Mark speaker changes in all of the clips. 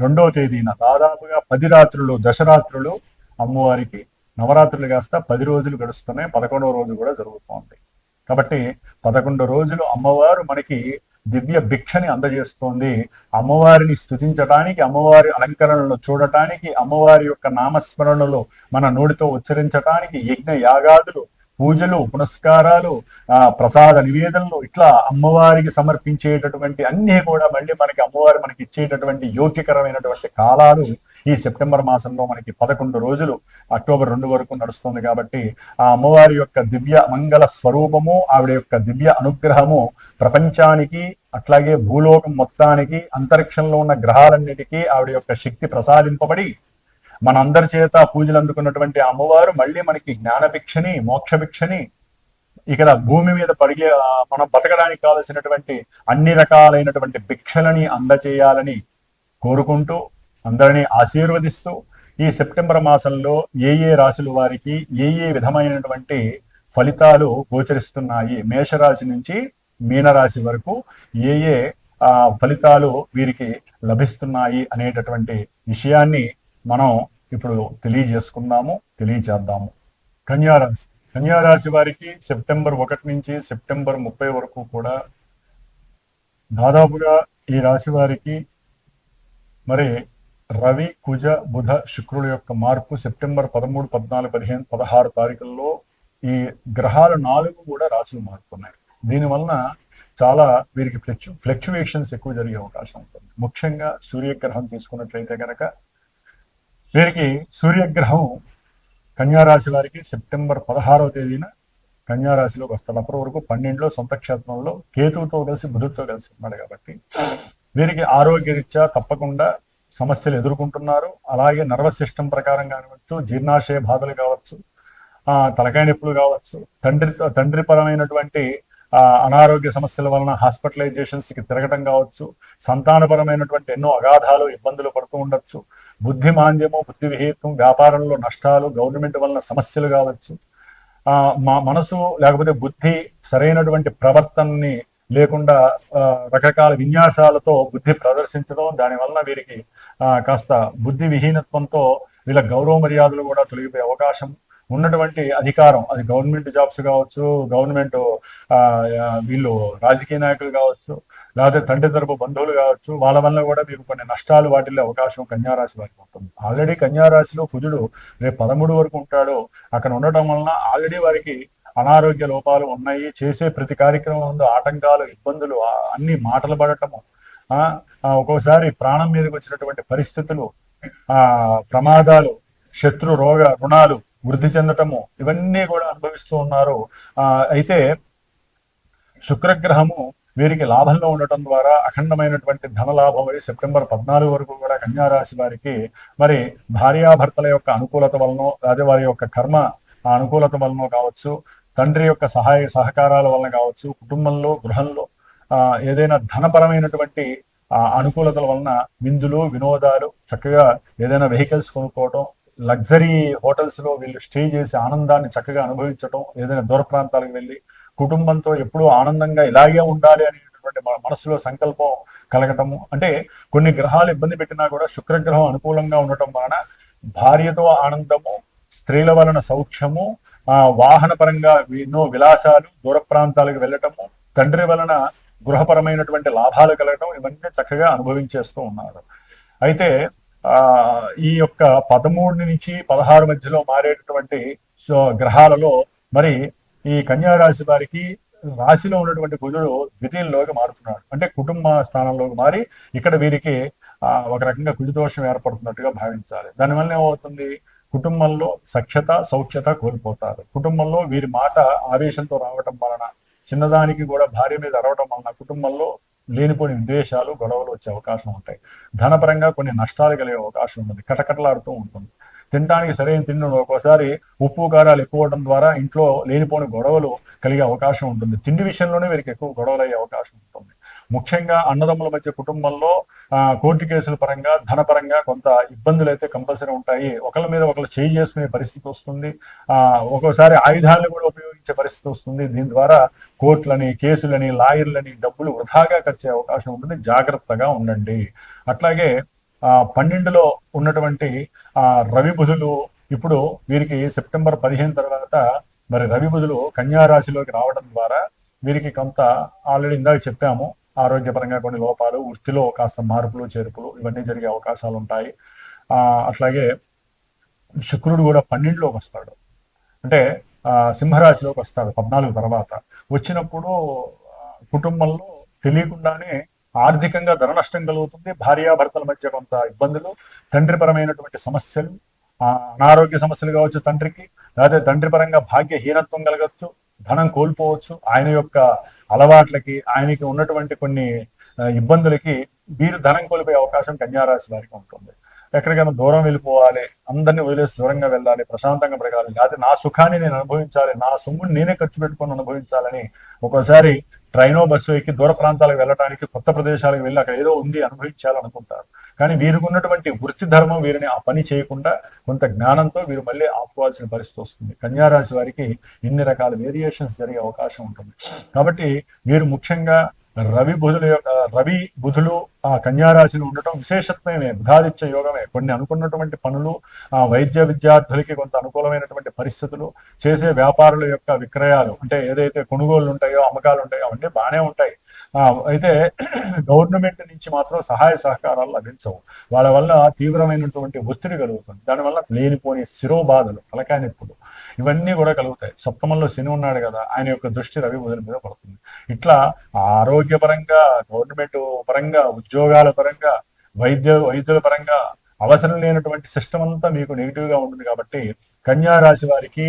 Speaker 1: రెండవ తేదీన దాదాపుగా పది రాత్రులు దశరాత్రులు అమ్మవారికి నవరాత్రులు కాస్త పది రోజులు గడుస్తున్నాయి. పదకొండవ రోజు కూడా జరుగుతోంది. కాబట్టి పదకొండు రోజులు అమ్మవారు మనకి దివ్య భిక్షని అందజేస్తోంది. అమ్మవారిని స్తుతించటానికి అమ్మవారి అలంకరణలు చూడటానికి అమ్మవారి యొక్క నామస్మరణలు మన నోటితో ఉచ్చరించటానికి యజ్ఞ యాగాదులు పూజలు పునస్కారాలు ఆ ప్రసాద నివేదనలు ఇట్లా అమ్మవారికి సమర్పించేటటువంటి అన్నీ కూడా మళ్ళీ మనకి అమ్మవారు మనకి ఇచ్చేటటువంటి యోగ్యకరమైనటువంటి కాలాలు ఈ సెప్టెంబర్ మాసంలో మనకి పదకొండు రోజులు అక్టోబర్ రెండు వరకు నడుస్తుంది కాబట్టి ఆ అమ్మవారి యొక్క దివ్య మంగళ స్వరూపము ఆవిడ యొక్క దివ్య అనుగ్రహము ప్రపంచానికి అట్లాగే భూలోకం మొత్తానికి అంతరిక్షంలో ఉన్న గ్రహాలన్నిటికీ ఆవిడ యొక్క శక్తి ప్రసాదింపబడి మనందరి చేత పూజలు అందుకున్నటువంటి అమ్మవారు మళ్ళీ మనకి జ్ఞానభిక్షని మోక్షభిక్షని ఇక్కడ భూమి మీద పరిగే మనం బతకడానికి కావలసినటువంటి అన్ని రకాలైనటువంటి భిక్షలని అందచేయాలని కోరుకుంటూ అందరినీ ఆశీర్వదిస్తూ ఈ సెప్టెంబర్ మాసంలో ఏ ఏ రాశుల వారికి ఏ ఏ విధమైనటువంటి ఫలితాలు గోచరిస్తున్నాయి మేషరాశి నుంచి మీనరాశి వరకు ఏ ఏ ఆ, ఫలితాలు వీరికి లభిస్తున్నాయి అనేటటువంటి విషయాన్ని మనం ఇప్పుడు తెలియజేసుకుందాము తెలియజేద్దాము. కన్యారాశి. కన్యారాశి వారికి సెప్టెంబర్ ఒకటి నుంచి సెప్టెంబర్ ముప్పై వరకు కూడా దాదాపుగా ఈ రాశి వారికి మరి రవి కుజ బుధ శుక్రుల యొక్క మార్పు సెప్టెంబర్ పదమూడు పద్నాలుగు పదిహేను పదహారు తారీఖుల్లో ఈ గ్రహాలు నాలుగు కూడా రాశులు మారుతున్నాయి. దీనివలన చాలా వీరికి ఫ్లెక్చు ఫ్లెక్చువేషన్స్ ఎక్కువ జరిగే అవకాశం ఉంటుంది. ముఖ్యంగా సూర్యగ్రహం తీసుకున్నట్లయితే కనుక వీరికి సూర్యగ్రహం కన్యారాశి వారికి సెప్టెంబర్ పదహారవ తేదీన కన్యారాశిలోకి వస్తాడు. అప్పటి వరకు పన్నెండులో సొంత క్షేత్రంలో కేతువుతో కలిసి బుధుడితో కలిసి ఉన్నాడు కాబట్టి వీరికి ఆరోగ్యరీత్యా తప్పకుండా సమస్యలు ఎదుర్కొంటున్నారు. అలాగే నర్వస్ సిస్టమ్ ప్రకారం కావచ్చు జీర్ణాశయ బాధలు కావచ్చు ఆ తలకాయ నొప్పులు కావచ్చు తండ్రి తండ్రి పరమైనటువంటి అనారోగ్య సమస్యల వలన హాస్పిటలైజేషన్స్కి తిరగటం కావచ్చు సంతానపరమైనటువంటి ఎన్నో అగాధాలు ఇబ్బందులు పడుతూ ఉండొచ్చు. బుద్ధి మాంద్యము బుద్ధి విహీతం వ్యాపారంలో నష్టాలు గవర్నమెంట్ వలన సమస్యలు కావచ్చు. ఆ మా మనసు లేకపోతే బుద్ధి సరైనటువంటి ప్రవర్తనని లేకుండా ఆ, రకరకాల విన్యాసాలతో బుద్ధి ప్రదర్శించడం దానివల్ల వీరికి కాస్త బుద్ధి విహీనత్వంతో వీళ్ళ గౌరవ మర్యాదలు కూడా తొలగిపోయే అవకాశం ఉన్నటువంటి అధికారం అది గవర్నమెంట్ జాబ్స్ కావచ్చు గవర్నమెంట్ వీళ్ళు రాజకీయ నాయకులు కావచ్చు లేకపోతే తండ్రి తరపు బంధువులు కావచ్చు వాళ్ళ వల్ల కూడా మీకు కొన్ని నష్టాలు వాటిల్లే అవకాశం కన్యారాశి వారికి ఉంటుంది ఆల్రెడీ కన్యారాశిలో కుజుడు రేపు పదమూడు వరకు ఉంటాడు. అక్కడ ఉండటం వలన ఆల్రెడీ వారికి అనారోగ్య లోపాలు ఉన్నాయి. చేసే ప్రతి కార్యక్రమం ముందు ఆటంకాలు ఇబ్బందులు అన్ని మాటలు పడటము ఆ, ఒక్కోసారి ప్రాణం మీదకి వచ్చినటువంటి పరిస్థితులు ఆ ప్రమాదాలు శత్రు రోగ రుణాలు వృద్ధి చెందటము ఇవన్నీ కూడా అనుభవిస్తూ ఉన్నారు. ఆ, అయితే శుక్రగ్రహము వీరికి లాభంలో ఉండటం ద్వారా అఖండమైనటువంటి ధనలాభం అది సెప్టెంబర్ పద్నాలుగు వరకు కూడా కన్యారాశి వారికి మరి భార్యాభర్తల యొక్క అనుకూలత వలన అదే వారి యొక్క కర్మ అనుకూలత వలన కావచ్చు తండ్రి యొక్క సహాయ సహకారాల వలన కావచ్చు కుటుంబంలో గృహంలో ఆ, ఏదైనా ధనపరమైనటువంటి ఆ అనుకూలతల వలన విందులు వినోదాలు చక్కగా ఏదైనా వెహికల్స్ కొనుక్కోవటం లగ్జరీ హోటల్స్లో వీళ్ళు స్టే చేసి ఆనందాన్ని చక్కగా అనుభవించటం ఏదైనా దూర ప్రాంతాలకు వెళ్ళి కుటుంబంతో ఎప్పుడూ ఆనందంగా ఇలాగే ఉండాలి అనేటటువంటి మన మనసులో సంకల్పం కలగటము. అంటే కొన్ని గ్రహాలు ఇబ్బంది పెట్టినా కూడా శుక్రగ్రహం అనుకూలంగా ఉండటం వలన భార్యతో ఆనందము స్త్రీల వలన సౌఖ్యము ఆ వాహన పరంగా ఎన్నో విలాసాలు దూర ప్రాంతాలకు వెళ్ళటము తండ్రి వలన గృహపరమైనటువంటి లాభాలు కలగటం ఇవన్నీ చక్కగా అనుభవించేస్తూ ఉన్నారు. అయితే ఈ యొక్క పదమూడు నుంచి పదహారు మధ్యలో మారేటటువంటి సో గ్రహాలలో మరి ఈ కన్యా రాశి వారికి రాశిలో ఉన్నటువంటి కుజుడు ద్వితీయంలోకి మారుతున్నాడు. అంటే కుటుంబ స్థానంలోకి మారి ఇక్కడ వీరికి ఒక రకంగా కుజదోషం ఏర్పడుతున్నట్టుగా భావించాలి. దానివల్ల ఏమవుతుంది? కుటుంబంలో సఖ్యత సౌఖ్యత కోల్పోతారు. కుటుంబంలో వీరి మాట ఆవేశంతో రావటం వలన చిన్నదానికి కూడా భార్య మీద అరవటం వలన కుటుంబంలో లేనిపోని విద్వేషాలు గొడవలు వచ్చే అవకాశం ఉంటాయి. ధనపరంగా కొన్ని నష్టాలు కలిగే అవకాశం ఉంటుంది. కటకటలాడుతూ ఉంటుంది. తినడానికి సరైన తిండి ఒక్కోసారి ఉప్పు కారాలు ఎక్కువ అవడం ద్వారా ఇంట్లో లేనిపోని గొడవలు కలిగే అవకాశం ఉంటుంది. తిండి విషయంలోనే వీరికి ఎక్కువ గొడవలు అయ్యే అవకాశం ఉంటుంది. ముఖ్యంగా అన్నదమ్ముల మధ్య కుటుంబంలో ఆ, కోర్టు కేసుల పరంగా ధనపరంగా కొంత ఇబ్బందులు అయితే కంపల్సరీ ఉంటాయి. ఒకళ్ళ మీద ఒకళ్ళు చేయి చేసుకునే పరిస్థితి వస్తుంది. ఒక్కోసారి ఆయుధాలను కూడా ఉపయోగించే పరిస్థితి వస్తుంది. దీని ద్వారా కోర్టులని కేసులని లాయర్లని డబ్బులు వృధాగా ఖర్చే అవకాశం ఉంటుంది. జాగ్రత్తగా ఉండండి. అట్లాగే ఆ పన్నెండులో ఉన్నటువంటి ఆ రవి బుధులు ఇప్పుడు వీరికి సెప్టెంబర్ పదిహేను తర్వాత మరి రవి బుధులు కన్యారాశిలోకి రావడం ద్వారా వీరికి కొంత ఆల్రెడీ ఇందాక చెప్పాము ఆరోగ్యపరంగా కొన్ని లోపాలు వృత్తిలో కాస్త మార్పులు చేర్పులు ఇవన్నీ జరిగే అవకాశాలు ఉంటాయి. అట్లాగే శుక్రుడు కూడా పన్నెండులోకి వస్తాడు. అంటే సింహరాశిలోకి వస్తారు పద్నాలుగు తర్వాత. వచ్చినప్పుడు కుటుంబంలో తెలియకుండానే ఆర్థికంగా ధర నష్టం కలుగుతుంది భార్యాభర్తల మధ్య కొంత ఇబ్బందులు తండ్రిపరమైనటువంటి సమస్యలు ఆ, అనారోగ్య సమస్యలు కావచ్చు తండ్రికి లేకపోతే తండ్రిపరంగా భాగ్యహీనత్వం కలగచ్చు ధనం కోల్పోవచ్చు ఆయన యొక్క అలవాట్లకి ఆయనకి ఉన్నటువంటి కొన్ని ఇబ్బందులకి వీరు ధనం కోల్పోయే అవకాశం కన్యారాశి వారికి ఉంటుంది. ఎక్కడికైనా దూరం వెళ్ళిపోవాలి అందరినీ వదిలేసి దూరంగా వెళ్ళాలి ప్రశాంతంగా బ్రగాలి లేకపోతే నా సుఖాన్ని నేను అనుభవించాలి నా సొమ్ముని నేనే ఖర్చు పెట్టుకొని అనుభవించాలని ఒక్కోసారి ట్రైనో బస్సు ఎక్కి దూర ప్రాంతాలకు వెళ్ళడానికి కొత్త ప్రదేశాలకు వెళ్ళి అక్కడ ఏదో ఉంది అనుభవించాలనుకుంటారు. కానీ వీరికి ఉన్నటువంటి వృత్తి ధర్మం వీరిని ఆ పని చేయకుండా కొంత జ్ఞానంతో వీరు మళ్ళీ ఆపుకోవాల్సిన పరిస్థితి వస్తుంది. కన్యారాశి వారికి ఇన్ని రకాల వేరియేషన్స్ జరిగే అవకాశం ఉంటుంది. కాబట్టి వీరు ముఖ్యంగా రవి బుధుల యొక్క రవి బుధులు ఆ కన్యారాశిలు ఉండటం విశేషత్వమే బుధాదిత్య యోగమే. కొన్ని అనుకున్నటువంటి పనులు ఆ వైద్య విద్యార్థులకి కొంత అనుకూలమైనటువంటి పరిస్థితులు చేసే వ్యాపారుల యొక్క విక్రయాలు అంటే ఏదైతే కొనుగోలు ఉంటాయో అమ్మకాలు ఉంటాయో అవన్నీ బాగానే ఉంటాయి. అయితే గవర్నమెంట్ నుంచి మాత్రం సహాయ సహకారాలు లభించవు. వాళ్ళ వల్ల తీవ్రమైనటువంటి ఒత్తిడి కలుగుతుంది. దానివల్ల లేనిపోని శిరోబాధలు తలకాయ నొప్పులు ఇవన్నీ కూడా కలుగుతాయి. సప్తమంలో శని ఉన్నాడు కదా ఆయన యొక్క దృష్టి రవి బుధుల మీద పడుతుంది. ఇట్లా ఆరోగ్యపరంగా గవర్నమెంట్ పరంగా ఉద్యోగాల పరంగా వైద్య వైద్యుల పరంగా అవసరం లేనటువంటి సిస్టమ్ అంతా మీకు నెగిటివ్గా ఉంటుంది కాబట్టి కన్యా రాశి వారికి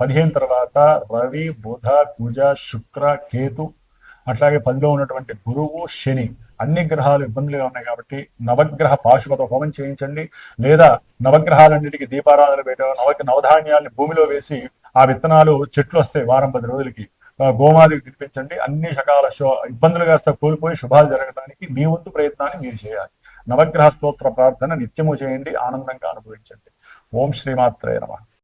Speaker 1: పదిహేను తర్వాత రవి బుధ కుజ శుక్ర కేతు అట్లాగే పదిలో ఉన్నటువంటి గురువు శని అన్ని గ్రహాలు ఇబ్బందులుగా ఉన్నాయి కాబట్టి నవగ్రహ పాశుపత హోమం చేయించండి. లేదా నవగ్రహాలన్నిటికీ దీపారాధన పెట్ట నవ నవధాన్యాల్ని భూమిలో వేసి ఆ విత్తనాలు చెట్లు వస్తాయి వారం పది రోజులకి. గోమాదికి తినిపించండి అన్ని రకాల ఇబ్బందులు కాస్త కోల్పోయి శుభాలు జరగడానికి మీ వంతు ప్రయత్నాన్ని మీరు చేయాలి. నవగ్రహ స్తోత్ర ప్రార్థన నిత్యము చేయండి. ఆనందంగా అనుభవించండి. ఓం శ్రీమాత్రే నమ.